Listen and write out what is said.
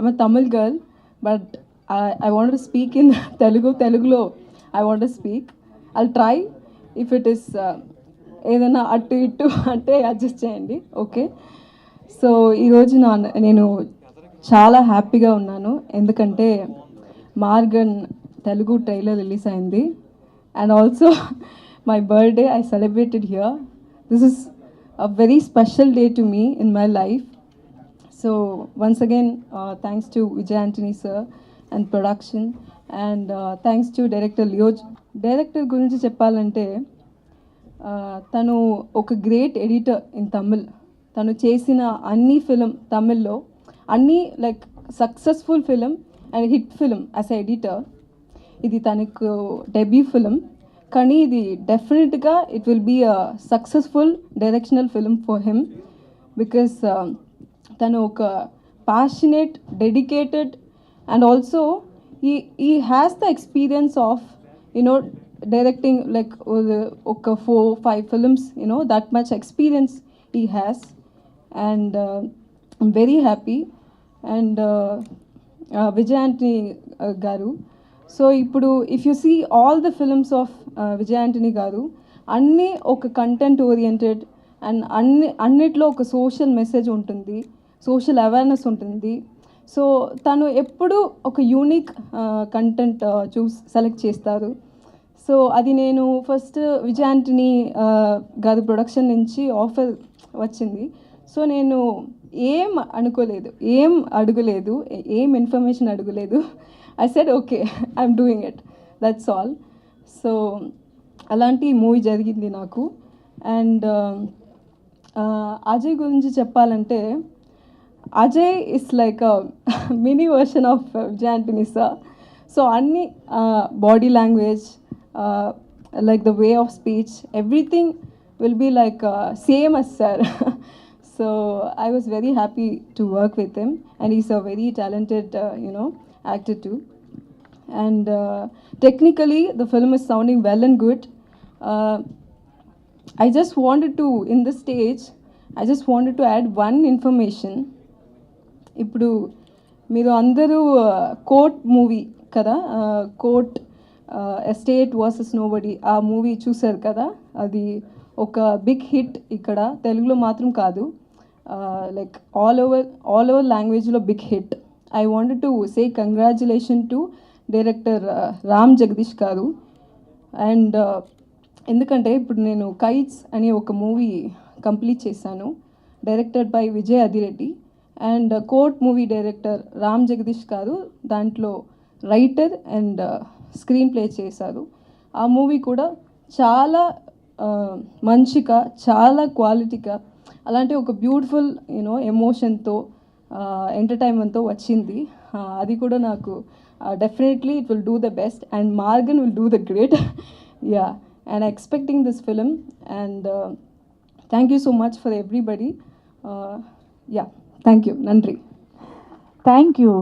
I'm a Tamil girl but I want to speak in Telugu తెలుగులో I I want to speak. I'll try. If uh, ఏదైనా అటు ఇటు అంటే adjust చేయండి. Okay so ఈరోజు నా నేను చాలా హ్యాపీగా ఉన్నాను. ఎందుకంటే మార్గన్ తెలుగు ట్రైలర్ రిలీజ్ అయింది. And also my birthday I celebrated here this is a very special day to me in my life so once again thanks to Vijay Antony sir and production and thanks to director లియోజ్ director గురించి చెప్పాలంటే తను ఒక great editor in Tamil తను చేసిన అన్ని film తమిళ్ళో అన్ని like successful film and hit film as a editor ఇది తనకు డెబ్యూ ఫిలిం కానీ ఇది డెఫినెట్గా it will be a successful directional film for him because తను ఒక passionate dedicated and also he he has the experience of you know directing like ఒక four five films you know that much experience he has and I'm very happy and Vijay Antony garu so ఇప్పుడు if you see all the films of Vijay Antony garu అన్నీ ఒక content oriented and అన్ని అన్నిట్లో ఒక social message ఉంటుంది. Social awareness ఉంటుంది. So తను ఎప్పుడు ఒక యూనిక్ కంటెంట్ చూస్ సెలెక్ట్ చేస్తారు. సో అది నేను ఫస్ట్ విజయాంటిని గది గారి ప్రొడక్షన్ నుంచి ఆఫర్ వచ్చింది. సో నేను ఏం అనుకోలేదు ఏం అడగలేదు ఏం ఇన్ఫర్మేషన్ అడగలేదు. I said okay I'm doing it that's all. So అలాంటి మూవీ జరిగింది నాకు. అండ్ అజయ్ గురించి చెప్పాలంటే Ajay is like a mini version of uh, Jantinisa. So, any uh, body language, uh, like the way of speech, everything will be like uh, same as Sir. so, I was very happy to work with him, and he's a very talented, you know, actor too. And technically, the film is sounding well and good. I just wanted to, in the stage, I just wanted to add one information ఇప్పుడు మీరు అందరూ court movie కదా? Court state versus nobody a movie చూశారు కదా? అది ఒక big hit ఇక్కడ. తెలుగులో మాత్రం కాదు. Like all over all over లాంగ్వేజ్లో big hit I want to say congratulation to director Ram Jagadeesh garu. And ఎందుకంటే ఇప్పుడు నేను కైట్స్ అనే ఒక మూవీ కంప్లీట్ చేశాను. Directed by Vijay Adireddy and court movie director Ram Jagadeesh garu దాంట్లో writer and screen play చేశారు. ఆ movie కూడా చాలా మంచిగా చాలా క్వాలిటీగా అలాంటి ఒక బ్యూటిఫుల్ యూనో ఎమోషన్తో ఎంటర్టైన్మెంట్తో వచ్చింది. అది కూడా నాకు definitely it will do the best and Maargan will do the great. Yeah and expecting this film and thank you so much for everybody. Yeah. Thank you నండ్రి thank you